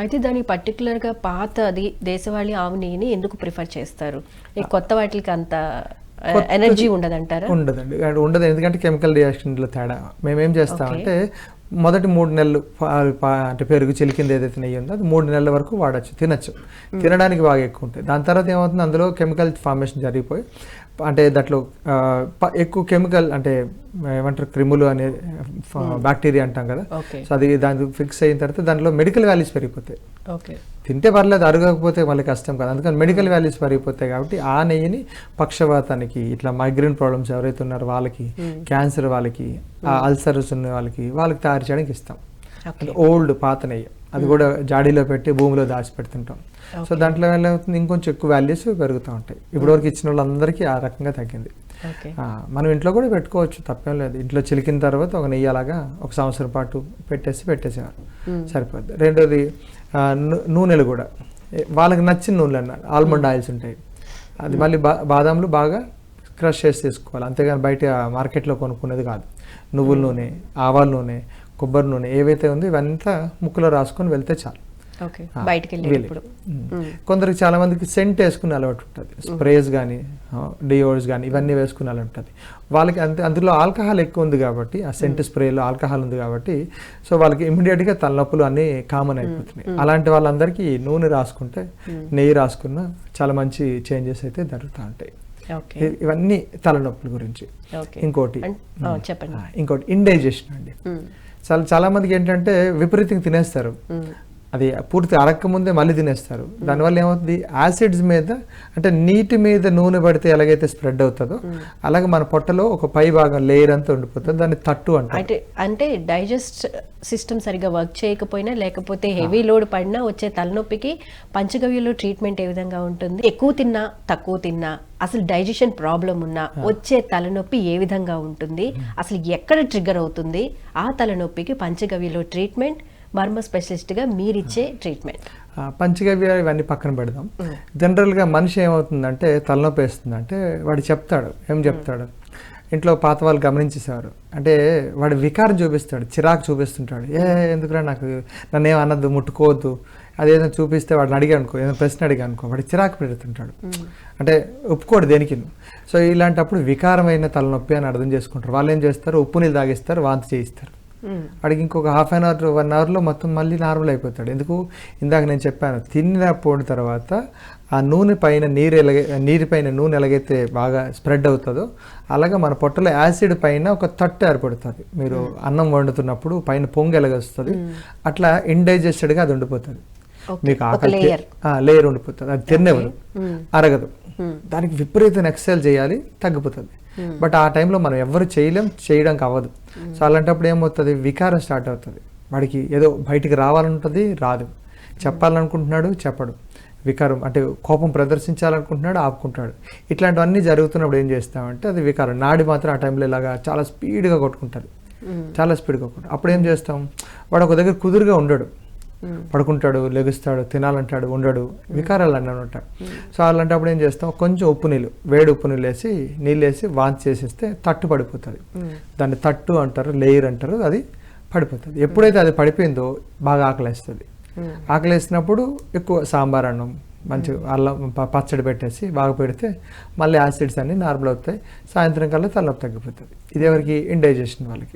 అయితే దానికి పర్టికులర్గా పాత అది దేశవాళీ ఆవు నెయ్యిని ఎందుకు ప్రిఫర్ చేస్తారు? ఈ కొత్త వాటికి అంత ఎనర్జీ ఉండదంటారా? ఉండదండి. ఉండదు. ఎందుకంటే కెమికల్ రియాక్షన్లో తేడా. మేమేం చేస్తామంటే మొదటి మూడు నెలలు అంటే పెరుగు చిలికింది ఏదైతే నెయ్యి ఉందో అది మూడు నెలల వరకు వాడచ్చు తినచ్చు. తినడానికి బాగా ఎక్కువ ఉంటుంది దాని తర్వాత ఏమవుతుంది? అందులో కెమికల్ ఫార్మేషన్ జరిగిపోయి అంటే దాంట్లో ఎక్కువ కెమికల్ అంటే ఏమంటారు క్రిములు అనే బ్యాక్టీరియా అంటాం కదా. సో అది దానికి ఫిక్స్ అయిన తర్వాత దాంట్లో మెడికల్ వాల్యూస్ పెరిగిపోతాయి. తింటే పర్లేదు అరగకపోతే మళ్ళీ కష్టం కదా. అందుకని మెడికల్ వాల్యూస్ పెరిగిపోతాయి కాబట్టి ఆ నెయ్యిని పక్షవాతానికి ఇట్లా మైగ్రేన్ ప్రాబ్లమ్స్ ఎవరైతే ఉన్నారో వాళ్ళకి క్యాన్సర్ వాళ్ళకి ఆ అల్సర్స్ ఉన్న వాళ్ళకి వాళ్ళకి తయారు చేయడానికి ఇస్తాం. ఓల్డ్ పాత నెయ్యి. అది కూడా జాడీలో పెట్టి భూమిలో దాచి పెడుతుంటాం సో దాంట్లో ఏమవుతుంది ఇంకొంచెం ఎక్కువ వాల్యూస్ పెరుగుతూ ఉంటాయి. ఇప్పటివరకు ఇచ్చిన వాళ్ళందరికీ ఆ రకంగా తగ్గింది. మనం ఇంట్లో కూడా పెట్టుకోవచ్చు తప్పేం లేదు. ఇంట్లో చిలికిన తర్వాత ఒక నెయ్యి అలాగా ఒక సంవత్సరం పాటు పెట్టేసి పెట్టేసేవారు సరిపోద్ది. రెండోది నూనెలు కూడా. వాళ్ళకి నచ్చిన నూనెలు అన్నారు. ఆల్మండ్ ఆయిల్స్ ఉంటాయి. అది మళ్ళీ బా బాదాంలు బాగా క్రష్ చేసి తీసుకోవాలి. అంతేగాని బయట మార్కెట్లో కొనుక్కునేది కాదు. నువ్వుల నూనె ఆవాల నూనె కొబ్బరి నూనె ఏవైతే ఉందో ఇవంతా ముక్కులో రాసుకొని వెళ్తే చాలు. కొందరికి చాలా మందికి సెంట్ వేసుకునే అలవాటు ఉంటుంది. స్ప్రేస్ కానీ డియోడ్స్ కానీ ఇవన్నీ వేసుకునే అలవాటు ఉంటుంది. వాళ్ళకి అంతే అందులో ఆల్కహాల్ ఎక్కువ ఉంది కాబట్టి ఆ సెంట్ స్ప్రేలో ఆల్కహాల్ ఉంది కాబట్టి సో వాళ్ళకి ఇమీడియట్గా తలనొప్పులు అన్నీ కామన్ అయిపోతున్నాయి. అలాంటి వాళ్ళందరికీ నూనె రాసుకుంటే నెయ్యి రాసుకున్న చాలా మంచి చేంజెస్ అయితే జరుగుతూ ఉంటాయి. ఇవన్నీ తలనొప్పుల గురించి. ఇంకోటి. చెప్పండి. ఇంకోటి ఇండైజెషన్ అండి. చాలా చాలా మందికి ఏంటంటే విపరీతంగా తినేస్తారు. అది పూర్తి అరక్క ముందే మళ్ళీ తినేస్తారు. దానివల్ల ఏమవుతుంది? యాసిడ్స్ మీద అంటే నీటి మీద నూనె పడితే ఎలాగైతే స్ప్రెడ్ అవుతుందో అలాగే మన పొట్టలో ఒక పై భాగం లేయర్ అంతా ఉండిపోతుంది. దాన్ని తట్టు అంటారు. అంటే అంటే డైజెస్ట్ సిస్టమ్ సరిగా వర్క్ చేయకపోయినా లేకపోతే హెవీ లోడ్ పడినా వచ్చే తలనొప్పికి పంచగవ్యలో ట్రీట్మెంట్ ఏ విధంగా ఉంటుంది? ఎక్కువ తిన్నా తక్కువ తిన్నా అసలు డైజెషన్ ప్రాబ్లం ఉన్నా వచ్చే తలనొప్పి ఏ విధంగా ఉంటుంది? అసలు ఎక్కడ ట్రిగ్గర్ అవుతుంది? ఆ తలనొప్పికి పంచగవ్యలో ట్రీట్మెంట్ మర్మ స్పెషలిస్ట్గా మీరిచ్చే ట్రీట్మెంట్. పంచగవ్య ఇవన్నీ పక్కన పెడదాం. జనరల్గా మనిషి ఏమవుతుందంటే తలనొప్పి వేస్తుందంటే వాడు చెప్తాడు ఏం చెప్తాడు? ఇంట్లో పాత వాళ్ళు గమనించేసేవారు. అంటే వాడు వికారం చూపిస్తాడు చిరాకు చూపిస్తుంటాడు. ఏ ఎందుకురా నాకు నన్ను ఏం అనద్దు ముట్టుకోవద్దు. అదేదో చూపిస్తే వాడిని అడిగా అనుకో ఏదైనా ప్రశ్న అడిగా అనుకో వాడు చిరాకు పెడుతుంటాడు. అంటే ఒప్పుకోడు దేనికి సో ఇలాంటప్పుడు వికారమైన తలనొప్పి అని అర్థం చేసుకుంటారు. వాళ్ళు ఏం చేస్తారు? ఉప్పు నీళ్ళు తాగిస్తారు వాంతి చేయిస్తారు. వాడికి ఇంకొక హాఫ్ అన్ అవర్ వన్ అవర్లో మొత్తం మళ్ళీ నార్మల్ అయిపోతాడు. ఎందుకు? ఇందాక నేను చెప్పాను తిన్న పోయిన తర్వాత ఆ నూనె పైన నీరు ఎలాగ నీరు పైన నూనె ఎలాగైతే బాగా స్ప్రెడ్ అవుతుందో అలాగే మన పొట్టలో యాసిడ్ పైన ఒక తట్టు ఏర్పడుతుంది. మీరు అన్నం వండుతున్నప్పుడు పైన పొంగు ఎలాగొస్తుంది? అట్లా ఇండైజెస్టెడ్గా అది ఉండిపోతుంది. మీకు ఆకలి. లేయర్ ఉండిపోతుంది. అది తినేవారు అరగదు. దానికి విపరీతం ఎక్సర్సైజ్ చేయాలి తగ్గిపోతుంది. బట్ ఆ టైంలో మనం ఎవరు చేయలేం చేయడానికి అవ్వదు సో అలాంటప్పుడు ఏమవుతుంది? వికారం స్టార్ట్ అవుతుంది. వాడికి ఏదో బయటికి రావాలంటుంది రాదు. చెప్పాలనుకుంటున్నాడు చెప్పడు. వికారం అంటే కోపం ప్రదర్శించాలనుకుంటున్నాడు ఆపుకుంటాడు. ఇట్లాంటివన్నీ జరుగుతున్నప్పుడు ఏం చేస్తామంటే అది వికారం. నాడి మాత్రం ఆ టైంలో ఇలాగా చాలా స్పీడ్గా కొట్టుకుంటుంది. చాలా స్పీడ్గా కొట్టుకుంటాడు అప్పుడు ఏం చేస్తాం? వాడు ఒక దగ్గర కుదురుగా ఉండడు. పడుకుంటాడు లెగుస్తాడు తినాలంటాడు ఉండడు. వికారాలు అన్నీ ఉంటాడు సో అలాంటప్పుడు ఏం చేస్తాం? కొంచెం ఉప్పు నీళ్ళు వేడి ఉప్పు నీళ్ళు వేసి నీళ్ళు వేసి వాంతి చేసేస్తే తట్టు పడిపోతుంది. దాన్ని తట్టు అంటారు లేయర్ అంటారు అది పడిపోతుంది. ఎప్పుడైతే అది పడిపోయిందో బాగా ఆకలేస్తుంది. ఆకలేసినప్పుడు ఎక్కువ సాంబార్ అన్నం మంచి అల్లం పచ్చడి పెట్టేసి బాగా పెడితే మళ్ళీ యాసిడ్స్ అన్నీ నార్మల్ అవుతాయి. సాయంత్రం కల్లా తలనొప్పి తగ్గిపోతుంది. ఇది ఎవరికి? ఇండైజెషన్ వాళ్ళకి.